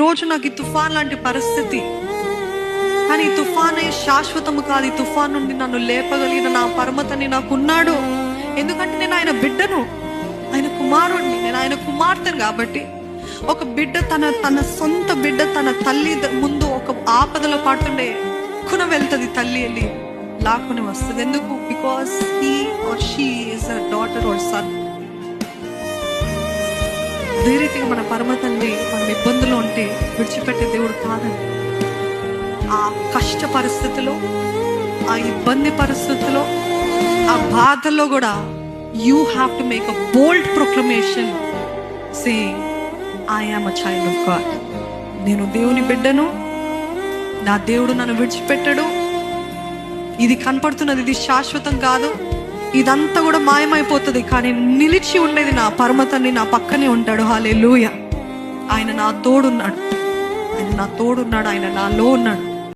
రోజు నాకు ఈ తుఫాన్ లాంటి పరిస్థితి. కానీ ఈ తుఫానే శాశ్వతము కాదు. ఈ తుఫాన్ నుండి నన్ను లేపగలిగిన నా పరమతని నాకున్నాడు. ఎందుకంటే నేను ఆయన బిడ్డను. ఆయన కుమారుడిని నేను ఆయన కుమార్తెను కాబట్టి ఒక బిడ్డ తన తన సొంత బిడ్డ తన తల్లి ముందు ఒక ఆపదలో పాటుండే కున వెళ్తుంది తల్లి వెళ్ళి లాక్కుని వస్తుంది. ఎందుకు? Because he or she is a daughter or son అదే రీతిగా మన పరమ తండ్రి మనం ఇబ్బందులు ఉంటే విడిచిపెట్టే దేవుడు కాదండి. ఆ కష్ట పరిస్థితిలో ఆ ఇబ్బంది పరిస్థితిలో ఆ బాధలో కూడా you have to make a bold proclamation say I am a child of God నేను దేవుని బిడ్డను నా దేవుడు నన్ను విడిచిపెట్టడు. ఇది కనపడుతున్నది ఇది శాశ్వతం కాదు. ఇదంతా కూడా మాయమైపోతుంది కానీ నిలిచి ఉండేది నా పరమతన్ని నా పక్కనే ఉంటాడు. హాలే ఆయన నా తోడున్నాడు. ఆయన నా తోడున్నాడు ఆయన నాలో ఉన్నాడు.